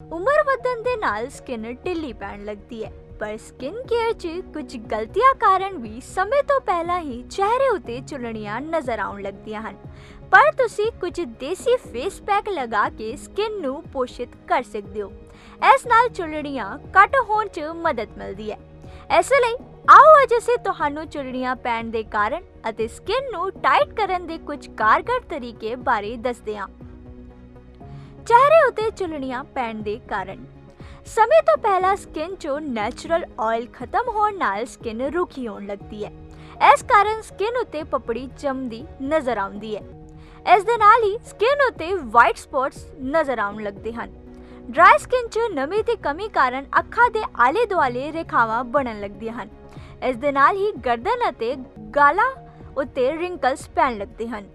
ਉਮਰ ਵਧਣ ਦੇ ਨਾਲ ਸਕਿਨ ਢਿੱਲੀ ਪੈਣ ਲੱਗਦੀ ਹੈ, ਪਰ ਸਕਿਨ ਕੇਅਰ 'ਚ ਕੁਝ ਗਲਤੀਆਂ ਕਾਰਨ ਵੀ ਸਮੇਂ ਤੋਂ ਪਹਿਲਾਂ ਹੀ ਚਿਹਰੇ ਉਤੇ ਚੁਲਣੀਆਂ ਨਜ਼ਰ ਆਉਣ ਲੱਗਦੀਆਂ ਹਨ। ਪਰ ਤੁਸੀਂ ਕੁਝ ਦੇਸੀ ਫੇਸ ਪੈਕ ਲਗਾ ਕੇ ਸਕਿਨ ਨੂੰ ਪੋਸ਼ਿਤ ਕਰ ਸਕਦੇ ਹੋ। ਇਸ ਨਾਲ ਚੁਲਣੀਆਂ ਘੱਟ ਹੋਣ 'ਚ ਮਦਦ ਮਿਲਦੀ ਹੈ। ਇਸ ਲਈ ਆਓ ਅੱਜ ਅਸੀਂ ਤੁਹਾਨੂੰ ਚੁਲਣੀਆਂ ਪੈਣ ਦੇ ਕਾਰਨ ਅਤੇ ਸਕਿਨ ਨੂੰ ਟਾਈਟ ਕਰਨ ਦੇ ਕੁਝ ਕਾਰਗਰ ਤਰੀਕੇ ਬਾਰੇ ਦੱਸਦੇ ਹਾਂ। ਚਿਹਰੇ ਉਤੇ ਚੁਲਣੀਆਂ ਪੈਣ ਦੇ ਕਾਰਨ। ਸਮੇਂ ਤੋਂ ਪਹਿਲਾਂ ਸਕਿਨ 'ਚੋਂ ਨੈਚੁਰਲ ਆਇਲ ਖਤਮ ਹੋਣ ਨਾਲ ਸਕਿਨ ਰੁਖੀ ਹੋਣ ਲੱਗਦੀ ਹੈ। ਇਸ ਕਾਰਨ ਸਕਿਨ ਉਤੇ ਪਪੜੀ ਚਮਦੀ ਨਜ਼ਰ ਆਉਂਦੀ ਹੈ। ਇਸ ਦੇ ਨਾਲ ਹੀ ਸਕਿਨ ਉਤੇ ਵਾਈਟ ਸਪੌਟਸ ਨਜ਼ਰ ਆਉਣ ਲੱਗਦੇ ਹਨ। ਡਰਾਈ ਸਕਿਨ 'ਚ ਨਮੀ ਦੀ ਕਮੀ ਕਾਰਨ ਅੱਖਾਂ ਦੇ ਆਲੇ ਦੁਆਲੇ ਰੇਖਾਵਾਂ ਬਣਨ ਲੱਗਦੀਆਂ ਹਨ। ਇਸ ਦੇ ਨਾਲ ਹੀ ਗਰਦਨ ਅਤੇ ਗਾਲਾਂ ਉੱਤੇ ਰਿੰਕਲਸ ਪੈਣ ਲੱਗਦੇ ਹਨ।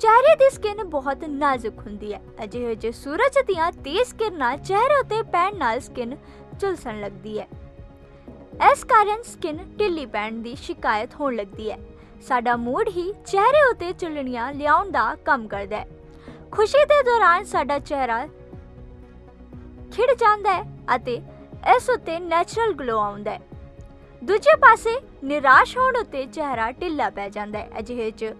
ਚਿਹਰੇ ਦੀ ਸਕਿਨ ਬਹੁਤ ਨਾਜ਼ੁਕ ਹੁੰਦੀ ਹੈ। ਅਜਿਹੇ ਜੇ ਸੂਰਜ ਦੀਆਂ ਤੇਜ਼ ਕਿਰਨਾਂ ਚਿਹਰੇ ਉੱਤੇ ਪੈਣ ਨਾਲ ਸਕਿਨ ਝੁਲਸਣ ਲੱਗਦੀ ਹੈ। ਇਸ ਕਾਰਨ ਸਕਿਨ ਢਿੱਲੀ ਪੈਣ ਦੀ ਸ਼ਿਕਾਇਤ ਹੋਣ ਲੱਗਦੀ ਹੈ। ਸਾਡਾ ਮੂਡ ਹੀ ਚਿਹਰੇ ਉੱਤੇ ਚੁਲਣੀਆਂ ਲਿਆਉਣ ਦਾ ਕੰਮ ਕਰਦਾ ਹੈ। ਖੁਸ਼ੀ ਦੇ ਦੌਰਾਨ ਸਾਡਾ ਚਿਹਰਾ ਖਿੜ ਜਾਂਦਾ ਹੈ ਅਤੇ ਇਸ ਉੱਤੇ ਨੈਚੁਰਲ ਗਲੋ ਆਉਂਦਾ ਹੈ। ਦੂਜੇ ਪਾਸੇ ਨਿਰਾਸ਼ ਹੋਣ ਉੱਤੇ ਚਿਹਰਾ ਢਿੱਲਾ ਪੈ ਜਾਂਦਾ ਹੈ। ਅਜਿਹੇ 'ਚ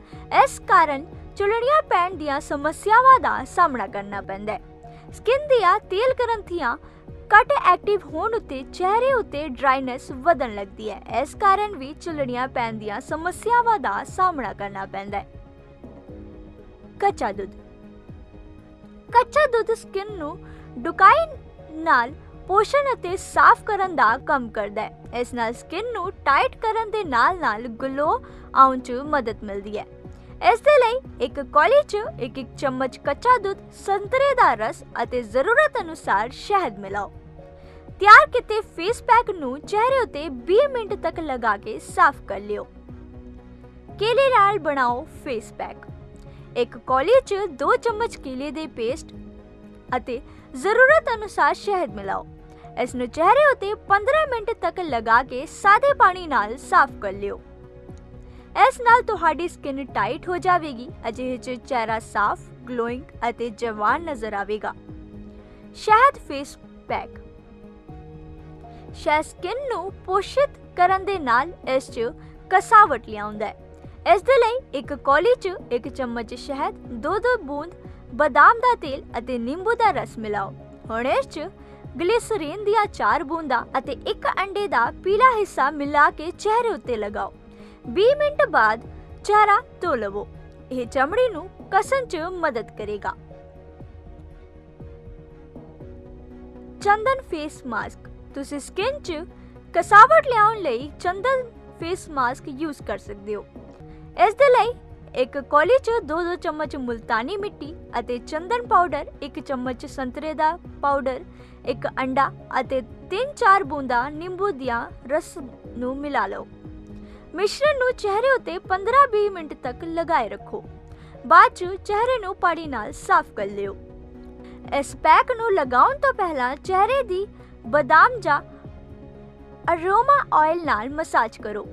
ਇਸ ਕਾਰਨ ਚੁਲਣੀਆਂ ਪੈਣ ਦੀਆਂ ਸਮੱਸਿਆਵਾਂ ਦਾ ਸਾਹਮਣਾ ਕਰਨਾ ਪੈਂਦਾ ਹੈ। ਸਕਿਨ ਦੀਆਂ ਤੇਲ ਗ੍ਰੰਥੀਆਂ ਘੱਟ ਐਕਟਿਵ ਹੋਣ ਉੱਤੇ ਚਿਹਰੇ ਉੱਤੇ ਡਰਾਈਨੈਸ ਵਧਣ ਲੱਗਦੀ ਹੈ। ਇਸ ਕਾਰਨ ਵੀ ਚੁਲੜੀਆਂ ਪੈਣ ਦੀਆਂ ਸਮੱਸਿਆਵਾਂ ਦਾ ਸਾਹਮਣਾ ਕਰਨਾ ਪੈਂਦਾ ਹੈ। ਕੱਚਾ ਦੁੱਧ। ਕੱਚਾ ਦੁੱਧ ਸਕਿਨ ਨੂੰ ਡੁਕਾਈ ਨਾਲ ਪੋਸ਼ਣ ਅਤੇ ਸਾਫ਼ ਕਰਨ ਦਾ ਕੰਮ ਕਰਦਾ ਹੈ। ਇਸ ਨਾਲ ਸਕਿਨ ਨੂੰ ਟਾਈਟ ਕਰਨ ਦੇ ਨਾਲ-ਨਾਲ ਗਲੋ ਆਉਣ 'ਚ ਮਦਦ ਮਿਲਦੀ ਹੈ। ਇਸ ਦੇ ਲਈ ਇੱਕ ਕੌਲੀ 'ਚ ਇੱਕ ਇੱਕ ਚਮਚ ਕੱਚਾ ਦੁੱਧ, ਸੰਤਰੇ ਦਾ ਰਸ ਅਤੇ ਜ਼ਰੂਰਤ ਅਨੁਸਾਰ ਸ਼ਹਿਦ ਮਿਲਾਓ। ਤਿਆਰ ਕੀਤੇ ਫੇਸ ਪੈਕ ਨੂੰ ਚਿਹਰੇ ਉੱਤੇ 20 ਮਿੰਟ ਤੱਕ ਲਗਾ ਕੇ ਸਾਫ਼ ਕਰ ਲਿਓ। ਕੇਲੇ ਨਾਲ ਬਣਾਓ ਫੇਸ ਪੈਕ ਇੱਕ ਕੌਲੀ 'ਚ 2 ਚਮਚ ਕੇਲੇ ਦੇ ਪੇਸਟ ਅਤੇ ਜ਼ਰੂਰਤ ਅਨੁਸਾਰ ਸ਼ਹਿਦ ਮਿਲਾਓ। ਇਸ ਨੂੰ ਚਿਹਰੇ ਉੱਤੇ 15 ਮਿੰਟ ਤੱਕ ਲਗਾ ਕੇ ਸਾਦੇ ਪਾਣੀ ਨਾਲ ਸਾਫ਼ ਕਰ ਲਿਓ। ਇਸ ਨਾਲ ਤੁਹਾਡੀ ਸਕਿਨ ਟਾਈਟ ਹੋ ਜਾਵੇਗੀ। ਅਜਿਹੇ 'ਚ ਚਿਹਰਾ ਸਾਫ਼ ਗਲੋਇੰਗ ਅਤੇ ਜਵਾਨ ਨਜ਼ਰ ਆਵੇਗਾ। ਸ਼ਹਿਦ ਫੇਸ ਪੈਕ ਸ਼ਹਿਦ ਸਕਿਨ ਨੂੰ ਪੋਸ਼ਿਤ ਕਰਨ ਦੇ ਨਾਲ ਇਸ 'ਚ ਕਸਾਵਟ ਲਿਆਉਂਦਾ ਹੈ। ਇਸ ਦੇ ਲਈ ਇੱਕ ਕੌਲੀ 'ਚ ਇੱਕ ਚਮਚ ਸ਼ਹਿਦ, ਦੋ ਦੋ ਬੂੰਦ, ਬਦਾਮ ਦਾ ਤੇਲ ਅਤੇ ਨਿੰਬੂ ਦਾ ਰਸ ਮਿਲਾਓ। ਹੁਣ ਇਸ 'ਚ ਗਲਿਸਰੀਨ ਦੀਆਂ ਚਾਰ ਬੂੰਦਾਂ ਅਤੇ ਇੱਕ ਅੰਡੇ ਦਾ ਪੀਲਾ ਹਿੱਸਾ ਮਿਲਾ ਕੇ ਚਿਹਰੇ ਉੱਤੇ ਲਗਾਓ। 20 ਮਿੰਟ ਬਾਅਦ ਚਿਹਰਾ ਧੋ ਲਵੋ। ਇਹ ਚਮੜੀ ਨੂੰ ਕਸਣ 'ਚ ਮਦਦ ਕਰੇਗਾ। ਚੰਦਨ ਫੇਸ ਮਾਸਕ। ਤੁਸੀਂ ਸਕਿਨ 'ਚ ਕਸਾਵਟ ਲਿਆਉਣ ਲਈ ਚੰਦਨ ਫੇਸ ਮਾਸਕ ਯੂਜ਼ ਕਰ ਸਕਦੇ ਹੋ। ਇਸ ਦੇ ਲਈ ਇੱਕ ਕੌਲੀ 'ਚ 2-2 ਚਮਚ ਮੁਲਤਾਨੀ ਮਿੱਟੀ ਅਤੇ ਚੰਦਨ ਪਾਊਡਰ ਇੱਕ ਚਮਚ ਸੰਤਰੇ ਦਾ ਪਾਊਡਰ ਇੱਕ ਅੰਡਾ ਅਤੇ 3-4 ਬੂੰਦਾਂ ਨਿੰਬੂ ਦੀਆਂ ਰਸ ਨੂੰ ਮਿਲਾ ਲਓ। ਮਿਸ਼ਰਣ ਨੂੰ ਚਿਹਰੇ ਉੱਤੇ 15-20 ਮਿੰਟ ਤੱਕ ਲਗਾਏ ਰੱਖੋ। ਬਾਅਦ 'ਚ ਚਿਹਰੇ ਨੂੰ ਪਾਣੀ ਨਾਲ ਸਾਫ਼ ਕਰ ਲਿਓ। ਇਸ ਪੈਕ ਨੂੰ ਲਗਾਉਣ ਤੋਂ ਪਹਿਲਾਂ ਚਿਹਰੇ ਦੀ ਬਦਾਮ ਜਾਂ ਅਰੋਮਾ ਆਇਲ ਨਾਲ ਮਸਾਜ ਕਰੋ।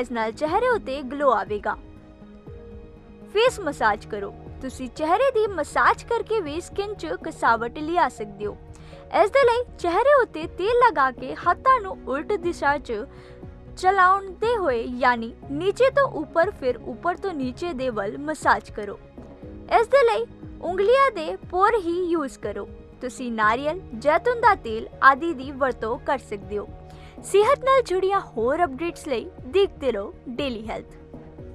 ਇਸ ਨਾਲ ਚਿਹਰੇ ਉੱਤੇ ਗਲੋ ਆਵੇਗਾ। ਫੇਸ ਮਸਾਜ ਕਰੋ। ਤੁਸੀਂ ਚਿਹਰੇ ਦੀ ਮਸਾਜ ਕਰਕੇ ਵੀ ਸਕਿਨ 'ਚ ਕਸਾਵਟ ਲਿਆ ਸਕਦੇ ਹੋ। ਇਸ ਦੇ ਲਈ ਚਿਹਰੇ ਉੱਤੇ ਤੇਲ ਲਗਾ ਕੇ ਹੱਥਾਂ ਨੂੰ ਉਲਟ ਦਿਸ਼ਾ 'ਚ ਚਲਾਉਂਦੇ ਹੋਏ ਯਾਨੀ ਨੀਚੇ ਤੋਂ ਉੱਪਰ ਫਿਰ ਉੱਪਰ ਤੋਂ ਨੀਚੇ ਦੇ ਵੱਲ ਮਸਾਜ ਕਰੋ। ਇਸ ਦੇ ਲਈ ਉਂਗਲੀਆਂ ਦੇ ਪੋਰ ਹੀ ਯੂਜ਼ ਕਰੋ। ਤੁਸੀਂ ਨਾਰੀਅਲ, ਜੈਤੂਨ ਦਾ ਤੇਲ ਆਦਿ ਦੀ ਵਰਤੋਂ ਕਰ ਸਕਦੇ ਹੋ। ਸਿਹਤ ਨਾਲ ਜੁੜੀਆਂ ਹੋਰ ਅਪਡੇਟਸ ਲਈ ਦੇਖਦੇ ਰਹੋ ਡੇਲੀ ਹੈਲਥ